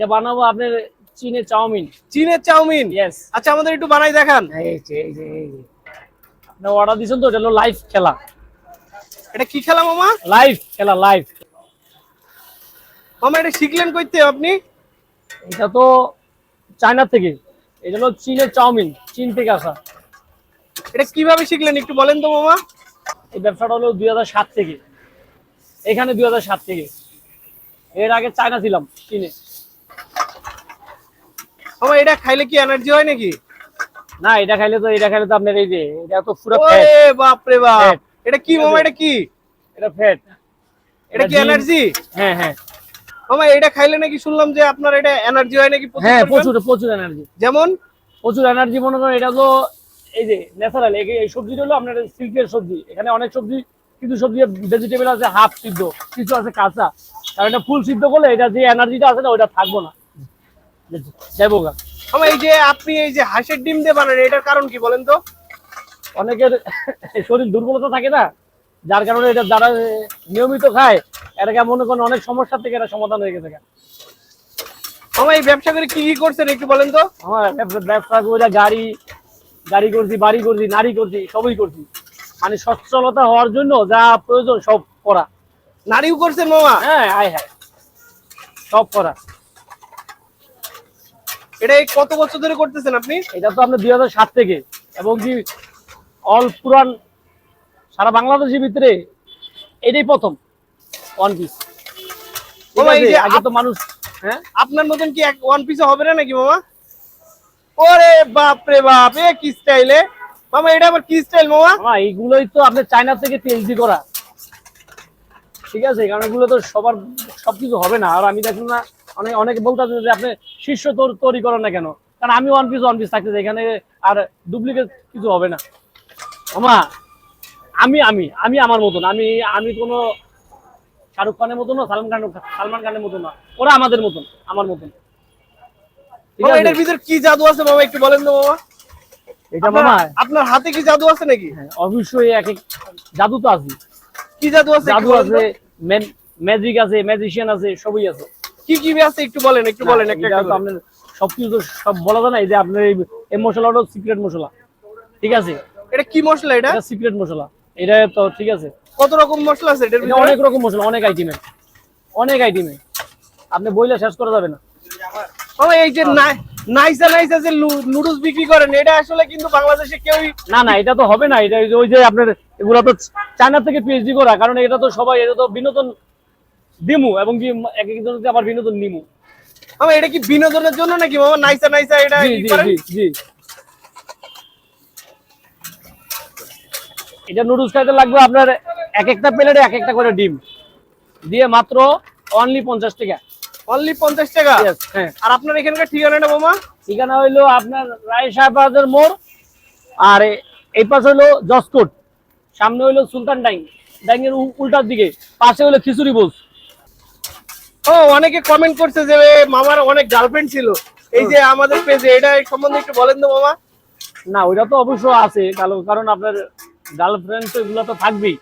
এটা বানাবো আপনার চীনের চাউমিন। চীনের চাউমিন? ইয়েস আচ্ছা আমাদের একটু বানাই দেখান। এই যে এই যে এই যে আপনি অর্ডার দিয়েছেন তো এটা হলো লাইভ খেলা। এটা কি খেলা মামা? লাইভ খেলা লাইভ মামা এটা শিখলেন কইতে আপনি? এটা তো চায়না থেকে। এটা হলো চীনের চাউমিন চীন থেকে আসা। এটা কীভাবে শিখলেন একটু বলেন তো মামা? এই ব্যবসাটা হলো দুই সাত থেকে। এখানে দুই সাত থেকে। এর আগে চায়না ছিলাম চীনে। মামা এটা খাইলে কি এনার্জি হয় নাকি? না এটা খাইলে তো এটা খাইলে তো আপনার এই যে এটা তো পুরো ওরে বাপ রে বাপ। এটা কি মামা এটা কি? এটা ফ্যাট এটা কি এনার্জি হ্যাঁ হ্যাঁ। মামা এটা খাইলে নাকি শুনলাম যে আপনার এটা এনার্জি হয় নাকি প্রচুর হ্যাঁ প্রচুর প্রচুর এনার্জি যেমন? প্রচুর এনার্জি মনে করেন এটা তো এই যে ন্যাচারাল এই সবজিটা হলো আপনার সিল্কের সবজি। এখানে অনেক সবজি কিছু সবজি ভেজিটেবল আছে হাফ সিদ্ধ কিছু আছে কাঁচা। কারণ এটা ফুল সিদ্ধ করলে এটা যে এনার্জিটা আছে না ওটা থাকব না। যাইবো গা এই যে আপনি এই যে হাঁসের ডিম দিয়ে বানান এটার কারণ কি বলেন তো? অনেকের শরীর দুর্বলতা থাকে না যার কারণে এটা যারা নিয়মিত খায় এটাকে মনে করেন অনেক সমস্যা থেকে এটা সমাধান হয়ে গেছে। মামা এই ব্যবসা করে কি কি করছেন একটু বলেন তো? আমার ব্যবসা- করে গাড়ি গাড়ি করছি বাড়ি করছি নারী করছি সবই করছি। মানে সচ্ছলতা হওয়ার জন্য যা প্রয়োজন সব করা। নারীও করছেন মামা? হ্যাঁ আয় হ্যাঁ সব করা। এটা এই কত বছর ধরে করতেছেন আপনি? এটা তো আপনার দুই হাজার সাত থেকে। এবং কি অল পুরান সারা বাংলাদেশের ভিতরে এটাই প্রথম ওয়ান পিস আগে তো মানুষ হ্যাঁ? আপনার মতন কি এক ওয়ান পিসে হবে না নাকি মামা ওরে বাপ রে বাপ এ কি স্টাইলে মামা এটা আবার কি স্টাইল মামা এইগুলোই তো আপনার চায়না থেকে পিএইচডি করা। ঠিক আছে কারণ এগুলো তো সবার সবকিছু হবে না। আর আমি দেখুন না অনেক অনেকে বলতে যে আপনি শীর্ষ তোর- তৈরি করেন না কেন? কারণ আমি ওয়ান পিস ওয়ান পিস থাকতেছি এখানে আর ডুপ্লিকেট কিছু হবে না। মামা আমি আমি আমি আমার মতন আমি আমি কোনো শাহরুখ খানের মতন না সালমান খান সালমান খানের মতন না। ওরা আমাদের মতন আমার মতন। এটার ভিতর কি জাদু আছে মামা একটু বলেন তো মামা এটা আপনার- মামা আপনার হাতে কি জাদু আছে নাকি? হ্যাঁ, অবশ্যই এক এক জাদু তো আছে কি জাদু আছে? জাদু? আছে ম্যাজিক আছে ম্যাজিশিয়ান আছে সবই আছে। কি কি আছে একটু বলেন একটু বলেন একটা। আপনার সবকিছু সব বলা যায় না এই যে আপনার এই মশলাটা সিক্রেট মশলা। ঠিক আছে? এটা কি মশলা এটা? এটা সিক্রেট মশলা। এটা তো ঠিক আছে। কত রকম মশলা আছে এটার এটা অনেক রকম মশলা অনেক আইটেমের অনেক আইটেমের আপনি বইলে শেষ করা যাবে না। এই যে নাই- নাইসা নাইসা যে নুডলস বিক্রি করেন এটা আসলে কিন্তু বাংলাদেশে কেউই না না এটা তো হবে না এটা ওই যে আপনার এগুলো তো চায়না থেকে পিএইচডি করা কারণ এটা তো সবাই এটা তো বিনোদন দিমু এবং কি এক আবার বিনোদন নিমু। মামা এটা কি বিনোদনের জন্য নাকি? মামা নাইসা নাইসা এটা জি জি এটা নুডলস খাইতে লাগবে আপনার এক একটা প্লেটে এক একটা করে ডিম। দিয়ে মাত্র অনলি পঞ্চাশ টাকা। অনলি পঞ্চাশ টাকা? হ্যাঁ। আর আপনার এখানকার ঠিকানাটা মামা ঠিকানা হইল আপনার রায় সাহেবাদের মোড় আর এই পাশে হইল জসকোট সামনে হইল সুলতান ডাইং। ডাইং এর উল্টার দিকে পাশে হইল খিচুড়ি বোস। ও অনেকে কমেন্ট করছে যে মামার অনেক গার্লফ্রেন্ড ছিল। এই যে আমাদের পেজে এটা সম্বন্ধে একটু বলেন তো মামা। না ওইটা তো অবশ্য আছে কারণ কারণ আপনার গার্লফ্রেন্ড তো এগুলো তো থাকবেই।